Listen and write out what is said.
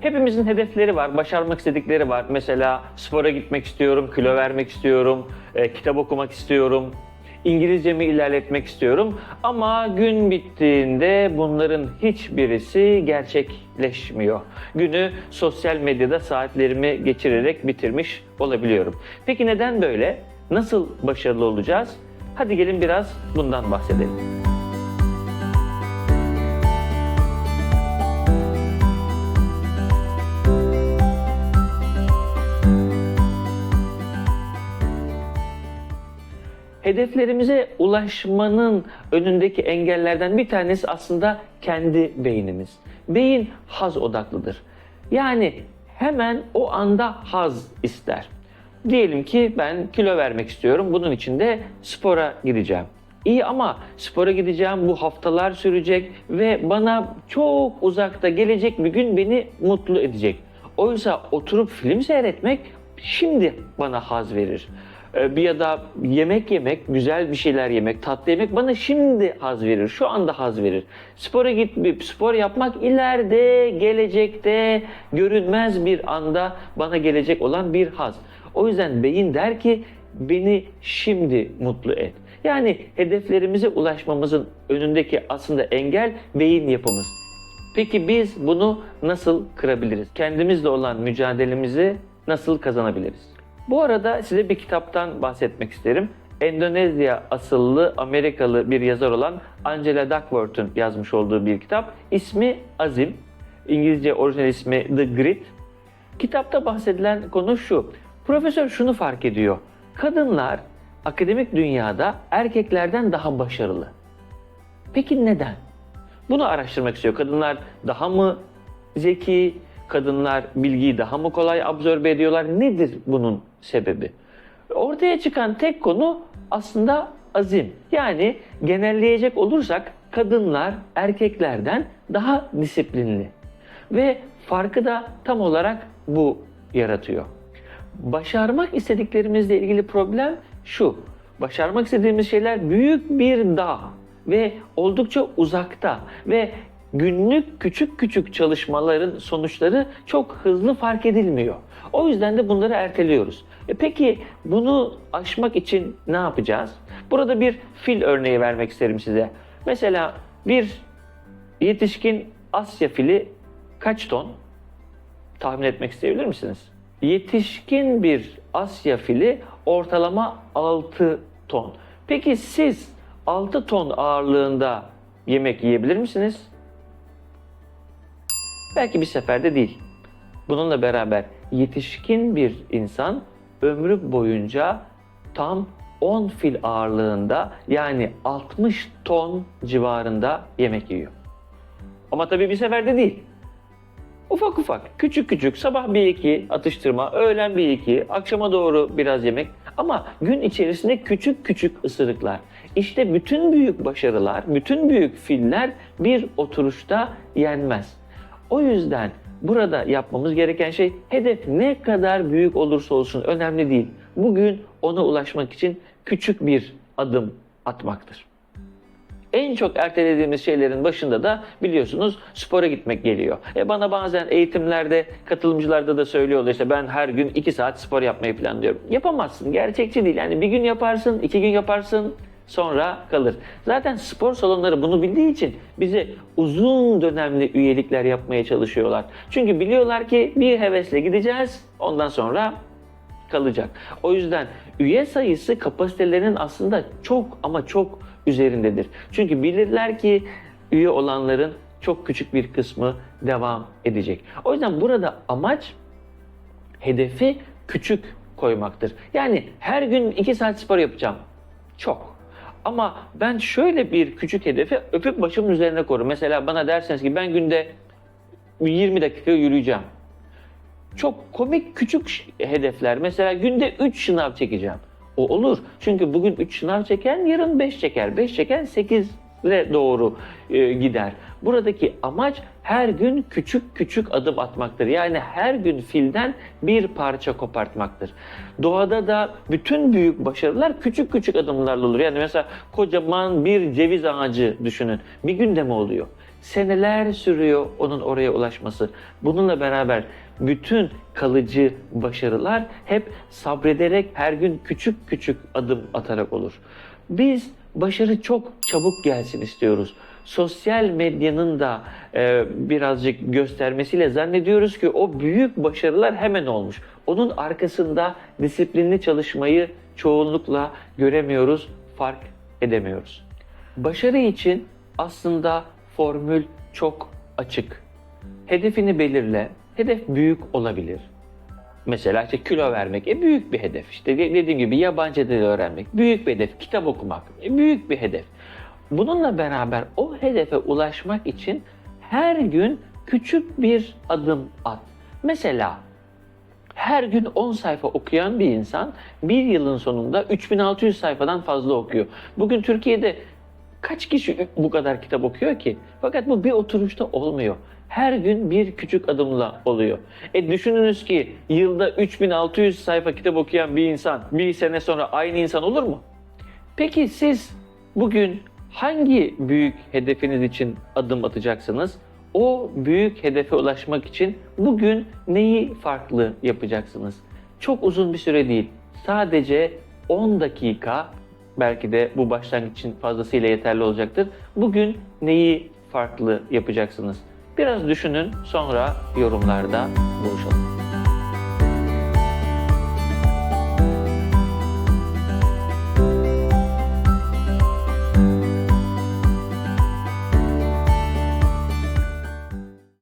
Hepimizin hedefleri var, başarmak istedikleri var. Mesela spora gitmek istiyorum, kilo vermek istiyorum, e, kitap okumak istiyorum, İngilizcemi ilerletmek istiyorum. Ama gün bittiğinde bunların hiçbirisi gerçekleşmiyor. Günü sosyal medyada saatlerimi geçirerek bitirmiş olabiliyorum. Peki neden böyle? Nasıl başarılı olacağız? Hadi gelin biraz bundan bahsedelim. Hedeflerimize ulaşmanın önündeki engellerden bir tanesi aslında kendi beynimiz. Beyin haz odaklıdır. Yani hemen o anda haz ister. Diyelim ki ben kilo vermek istiyorum. Bunun için de spora gideceğim. İyi ama spora gideceğim bu haftalar sürecek ve bana çok uzakta gelecek bir gün beni mutlu edecek. Oysa oturup film seyretmek şimdi bana haz verir. Ee, Bir ya da yemek yemek, güzel bir şeyler yemek, tatlı yemek bana şimdi haz verir. Şu anda haz verir. Spora git, spor yapmak ileride, gelecekte, görünmez bir anda bana gelecek olan bir haz. O yüzden beyin der ki beni şimdi mutlu et. Yani hedeflerimize ulaşmamızın önündeki aslında engel beyin yapımız. Peki biz bunu nasıl kırabiliriz? Kendimizle olan mücadelemizi nasıl kazanabiliriz? Bu arada size bir kitaptan bahsetmek isterim. Endonezya asıllı Amerikalı bir yazar olan Angela Duckworth'un yazmış olduğu bir kitap. İsmi Azim. İngilizce orijinal ismi The Grit. Kitapta bahsedilen konu şu. Profesör şunu fark ediyor. Kadınlar akademik dünyada erkeklerden daha başarılı. Peki neden? Bunu araştırmak istiyor. Kadınlar daha mı zeki, kadınlar bilgiyi daha mı kolay absorbe ediyorlar? Nedir bunun sebebi? Ortaya çıkan tek konu aslında azim. Yani genelleyecek olursak kadınlar erkeklerden daha disiplinli. Ve farkı da tam olarak bu yaratıyor. Başarmak istediklerimizle ilgili problem şu. Başarmak istediğimiz şeyler büyük bir dağ ve oldukça uzakta ve günlük küçük küçük çalışmaların sonuçları çok hızlı fark edilmiyor. O yüzden de bunları erteliyoruz. E peki bunu aşmak için ne yapacağız? Burada bir fil örneği vermek isterim size. Mesela bir yetişkin Asya fili kaç ton? Tahmin etmek isteyebilir misiniz? Yetişkin bir Asya fili ortalama 6 ton. Peki siz 6 ton ağırlığında yemek yiyebilir misiniz? Belki bir seferde değil. Bununla beraber yetişkin bir insan ömrü boyunca tam 10 fil ağırlığında yani 60 ton civarında yemek yiyor. Ama tabii bir seferde değil. Ufak ufak, küçük küçük, sabah bir iki atıştırma, öğlen bir iki, akşama doğru biraz yemek. Ama gün içerisinde küçük küçük ısırıklar. İşte bütün büyük başarılar, bütün büyük filler bir oturuşta yenmez. O yüzden burada yapmamız gereken şey hedef ne kadar büyük olursa olsun önemli değil. Bugün ona ulaşmak için küçük bir adım atmaktır. En çok ertelediğimiz şeylerin başında da biliyorsunuz spora gitmek geliyor. E bana bazen eğitimlerde, katılımcılarda da söylüyorlar işte ben her gün 2 saat spor yapmayı planlıyorum. Yapamazsın, gerçekçi değil. Yani bir gün yaparsın, iki gün yaparsın, sonra kalır. Zaten spor salonları bunu bildiği için bize uzun dönemli üyelikler yapmaya çalışıyorlar. Çünkü biliyorlar ki bir hevesle gideceğiz, ondan sonra kalacak. O yüzden üye sayısı kapasitelerinin aslında çok ama çok üzerindedir. Çünkü bilirler ki üye olanların çok küçük bir kısmı devam edecek. O yüzden burada amaç hedefi küçük koymaktır. Yani her gün 2 saat spor yapacağım. Çok. Ama ben şöyle bir küçük hedefi öpüp başımın üzerine koyarım. Mesela bana derseniz ki ben günde 20 dakika yürüyeceğim. Çok komik küçük hedefler. Mesela günde 3 şınav çekeceğim. O olur. Çünkü bugün 3 şınav çeken yarın 5 çeker. 5 çeken 8'e doğru e, gider. Buradaki amaç her gün küçük küçük adım atmaktır. Yani her gün filden bir parça kopartmaktır. Doğada da bütün büyük başarılar küçük küçük adımlarla olur. Yani mesela kocaman bir ceviz ağacı düşünün. Bir günde mi oluyor? Seneler sürüyor onun oraya ulaşması. Bununla beraber bütün kalıcı başarılar hep sabrederek her gün küçük küçük adım atarak olur. Biz başarı çok çabuk gelsin istiyoruz. Sosyal medyanın da e, birazcık göstermesiyle zannediyoruz ki o büyük başarılar hemen olmuş. Onun arkasında disiplinli çalışmayı çoğunlukla göremiyoruz, fark edemiyoruz. Başarı için aslında formül çok açık. Hedefini belirle. Hedef büyük olabilir. Mesela işte kilo vermek e büyük bir hedef. İşte de- dediğim gibi yabancı dil öğrenmek büyük bir hedef. Kitap okumak e büyük bir hedef. Bununla beraber o hedefe ulaşmak için her gün küçük bir adım at. Mesela her gün 10 sayfa okuyan bir insan bir yılın sonunda 3600 sayfadan fazla okuyor. Bugün Türkiye'de kaç kişi bu kadar kitap okuyor ki? Fakat bu bir oturuşta olmuyor. Her gün bir küçük adımla oluyor. E düşününüz ki yılda 3600 sayfa kitap okuyan bir insan bir sene sonra aynı insan olur mu? Peki siz bugün hangi büyük hedefiniz için adım atacaksınız? O büyük hedefe ulaşmak için bugün neyi farklı yapacaksınız? Çok uzun bir süre değil. Sadece 10 dakika belki de bu başlangıç için fazlasıyla yeterli olacaktır. Bugün neyi farklı yapacaksınız? Biraz düşünün sonra yorumlarda buluşalım.